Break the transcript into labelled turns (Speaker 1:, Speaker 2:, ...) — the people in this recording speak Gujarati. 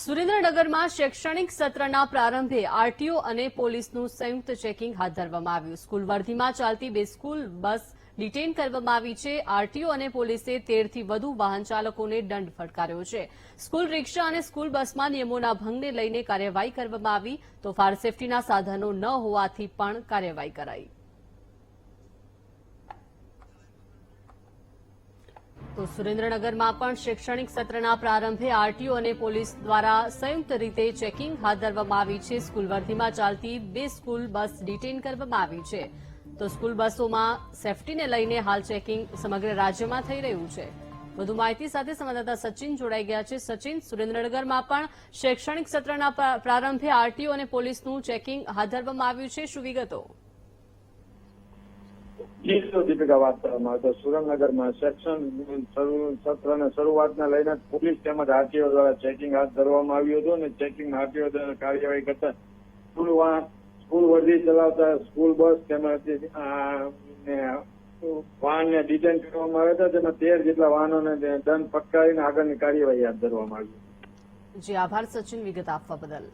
Speaker 1: સુરેન્દ્રનગરમાં શૈક્ષણિક સત્રના પ્રારંભે આરટીઓ અને પોલીસનું સંયુક્ત ચેકિંગ હાથ ધરવામાં આવ્યું. સ્કૂલ વર્ધીમાં ચાલતી બે સ્કૂલ બસ ડિટેન કરવામાં આવી છે. આરટીઓ અને પોલીસે તેરથી વધુ વાહન ચાલકોને દંડ ફટકાર્યો છે. સ્કૂલ રિક્ષા અને સ્કૂલ બસમાં નિયમોના ભંગને લઈને કાર્યવાહી કરવામાં આવી. તો ફાયર સેફટીના સાધનો ન હોવાથી પણ કાર્યવાહી કરાઈ. તો સુરેન્દ્રનગરમાં પણ શૈક્ષણિક સત્રના પ્રારંભે આરટીઓ અને પોલીસ દ્વારા સંયુક્ત રીતે ચેકિંગ હાથ ધરવામાં આવી છે. સ્કૂલ વર્ધીમાં ચાલતી બે સ્કૂલ બસ ડિટેઇન કરવામાં આવી છે. તો સ્કૂલ બસોમાં સેફટીને લઈને હાલ ચેકિંગ સમગ્ર રાજ્યમાં થઈ રહ્યું છે. વધુ માહિતી સાથે સંવાદદાતા સચિન જોડાઈ ગયા છે. સચિન, સુરેન્દ્રનગરમાં પણ શૈક્ષણિક સત્રના પ્રા- પ્રારંભે આરટીઓ અને પોલીસનું ચેકિંગ હાથ ધરવામાં આવ્યું છે. શું વિગતો?
Speaker 2: જી દીપિકા વાત કરવામાં આવે તો સુરેન્દ્રનગરમાં સેક્શન સત્રના શરૂઆતના લઈને પોલીસ તેમજ આરટીઓ દ્વારા ચેકિંગ હાથ ધરવામાં આવ્યું હતું અને ચેકિંગ આરટીઓ દ્વારા કાર્યવાહી કરતા સ્કૂલ સ્કૂલ વર્ધી ચલાવતા સ્કૂલ બસ તેમજ વાહનને ડિટેન કરવામાં આવ્યા હતા. તેમાં તેર જેટલા વાહનોને દંડ ફટકારીને આગળની કાર્યવાહી હાથ ધરવામાં આવી.
Speaker 1: જી, આભાર સચિન વિગત આપવા બદલ.